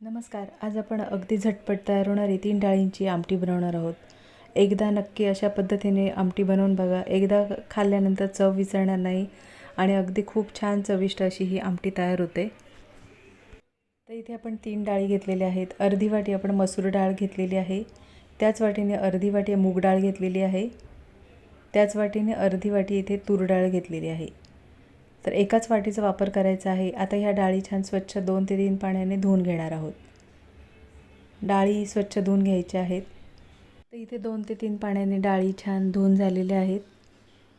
नमस्कार. आज आपण अगदी झटपट तयार होणारी तीन डाळींची आमटी बनवणार आहोत. एकदा नक्की अशा पद्धतीने आमटी बनवून बघा. एकदा खाल्ल्यानंतर चव विसरणार नाही आणि अगदी खूप छान चविष्ट अशी ही आमटी तयार होते. तर इथे आपण तीन डाळी घेतलेल्या आहेत. अर्धी वाटी आपण मसूर डाळ घेतलेली आहे. त्याच वाटीने अर्धी वाटी मूग डाळ घेतलेली आहे. त्याच वाटीने अर्धी वाटी इथे तूर डाळ घेतलेली आहे. तर एकाच वाटीचा वापर करायचा आहे. आता ह्या डाळी छान स्वच्छ दोन ते तीन पाण्याने धुवून घेणार आहोत. डाळी स्वच्छ धुवून घ्यायच्या आहेत. तर इथे दोन ते तीन पाण्याने डाळी छान धुवून झालेल्या आहेत.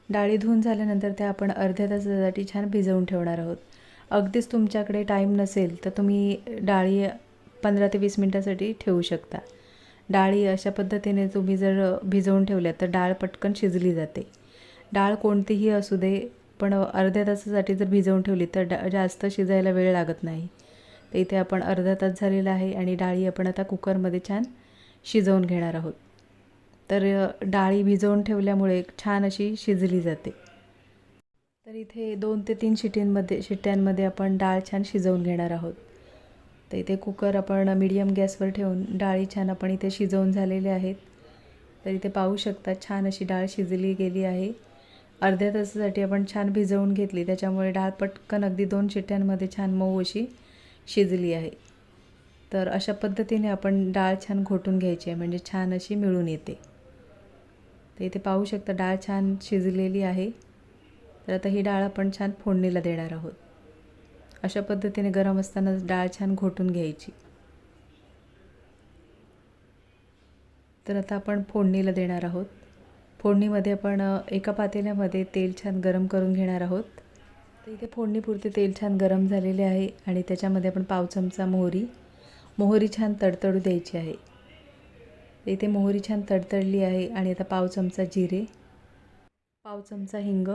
डाळी धुवून झाल्यानंतर त्या आपण अर्ध्या तासासाठी छान भिजवून ठेवणार आहोत. अगदीच तुमच्याकडे टाईम नसेल तर तुम्ही डाळी पंधरा ते वीस मिनटासाठी ठेवू शकता. डाळी अशा पद्धतीने तुम्ही जर भिजवून ठेवल्या तर डाळ पटकन शिजली जाते. डाळ कोणतीही असू दे पण अर्ध्या तासासाठी जर भिजवून ठेवली तर डा जास्त शिजायला वेळ लागत नाही. तर इथे आपण अर्धा तास झालेला आहे आणि डाळी आपण आता कुकरमध्ये छान शिजवून घेणार आहोत. तर डाळी भिजवून ठेवल्यामुळे छान अशी शिजली जाते. तर इथे दोन ते तीन शिटींमध्ये शिट्ट्यांमध्ये आपण डाळ छान शिजवून घेणार आहोत. तर इथे कुकर आपण मीडियम गॅसवर ठेवून डाळी छान आपण इथे शिजवून झालेले आहेत. तर इथे पाहू शकता छान अशी डाळ शिजली गेली आहे. अर्ध्या तासासाठी आपण छान भिजवून घेतली. त्याच्यामुळे डाळ पटकन अगदी दोन शिट्ट्यांमध्ये छान मऊ अशी शिजली आहे. तर अशा पद्धतीने आपण डाळ छान घोटून घ्यायची आहे. म्हणजे छान अशी मिळून येते. तर इथे पाहू शकता डाळ छान शिजलेली आहे. तर आता ही डाळ आपण छान फोडणीला देणार आहोत. अशा पद्धतीने गरम असताना डाळ छान घोटून घ्यायची. तर आता आपण फोडणीला देणार आहोत. फोडणीमध्ये आपण एका पातेल्यामध्ये तेल छान गरम करून घेणार आहोत. तर इथे फोडणीपुरते तेल छान गरम झालेले आहे आणि त्याच्यामध्ये आपण पाव चमचा मोहरी. मोहरी छान तडतडू द्यायची आहे. इथे मोहरी छान तडतडली आहे आणि आता पाव चमचा जिरे पाव चमचा हिंग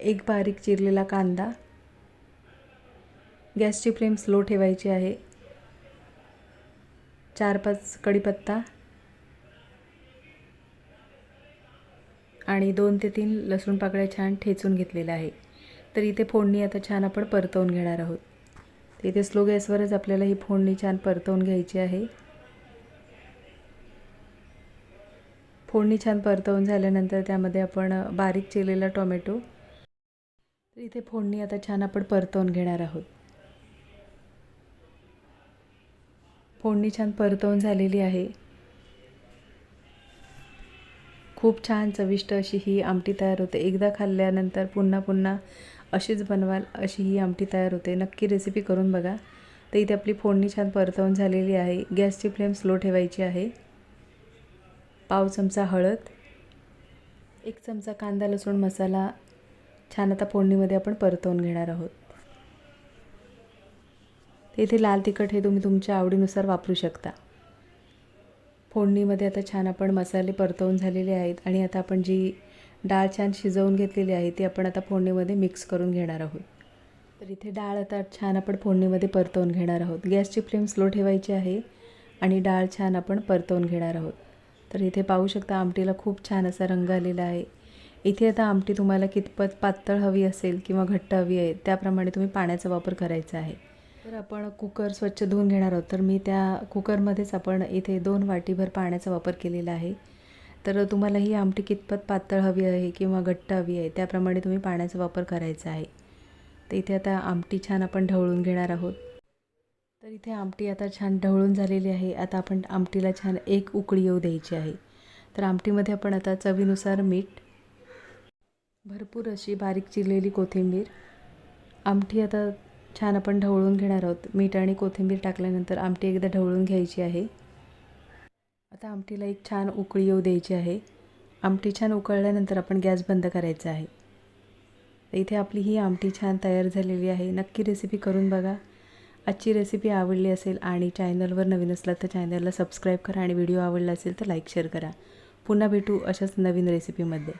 एक बारीक चिरलेला कांदा. गॅसची फ्लेम स्लो ठेवायची आहे. चार पाच कढीपत्ता. आणि दोन ते तीन लसूण पाकळ्या छान ठेचून घेतलेल्या आहे. तर इथे फोडणी आता छान आपण परतवून घेणार आहोत. तर इथे स्लो गॅसवरच आपल्याला ही फोडणी छान परतवून घ्यायची आहे. फोडणी छान परतवून झाल्यानंतर त्यामध्ये आपण बारीक चिरलेला टोमॅटो. तर इथे फोडणी आता छान आपण परतवून घेणार आहोत. फोडणी छान परतवून झालेली आहे. खूप छान चविष्ट अशी ही आमटी तयार होते. एकदा खाल्ल्यानंतर पुन्हा पुन्हा अशीच बनवाल अशी ही आमटी तयार होते. नक्की रेसिपी करून बघा. तर इथे आपली फोडणी छान परतवून झालेली आहे. गॅसची फ्लेम स्लो ठेवायची आहे. पाव चमचा हळद एक चमचा कांदा लसूण मसाला छान आता फोडणीमध्ये आपण परतवून घेणार आहोत. इथे लाल तिखट हे तुम्ही तुमच्या आवडीनुसार वापरू शकता. फोडणीमध्ये आता छान आपण मसाले परतवून झालेले आहेत आणि आता आपण जी डाळ छान शिजवून घेतलेली आहे ती आपण आता फोडणीमध्ये मिक्स करून घेणार आहोत. तर इथे डाळ आता छान आपण फोडणीमध्ये परतवून घेणार आहोत. गॅसची फ्लेम स्लो ठेवायची आहे आणि डाळ छान आपण परतवून घेणार आहोत. तर इथे पाहू शकता आमटीला खूप छान असा रंग आलेला आहे. इथे आता आमटी तुम्हाला कितपत पातळ हवी असेल किंवा घट्ट हवी आहे त्याप्रमाणे तुम्ही पाण्याचा वापर करायचा आहे. तर आपण कुकर स्वच्छ धुवून घेणार आहोत. तर मी त्या कुकरमध्येच आपण इथे दोन वाटीभर पाण्याचा वापर केलेला आहे. तर तुम्हाला ही आमटी कितपत पातळ हवी आहे किंवा घट्ट हवी आहे त्याप्रमाणे तुम्ही पाण्याचा वापर करायचा आहे. तर इथे आता आमटी छान आपण ढवळून घेणार आहोत. तर इथे आमटी आता छान ढवळून झालेली आहे. आता आपण आमटीला छान एक उकळी येऊ द्यायची आहे. तर आमटीमध्ये आपण आता चवीनुसार मीठ भरपूर अशी बारीक चिरलेली कोथिंबीर आमटी आता छान आपण ढवळून घेणार आहोत. मीठ आणि कोथिंबीर टाकल्यानंतर आमटी एकदा ढवळून घ्यायची आहे. आता आमटीला एक छान उकळी येऊ द्यायची आहे. आमटी छान उकळल्यानंतर आपण गॅस बंद करायचा आहे. तर इथे आपली ही आमटी छान तयार झालेली आहे. नक्की रेसिपी करून बघा. आजची रेसिपी आवडली असेल आणि चॅनलवर नवीन असला तर चॅनलला सबस्क्राईब करा आणि व्हिडिओ आवडला असेल तर लाईक शेअर करा. पुन्हा भेटू अशाच नवीन रेसिपीमध्ये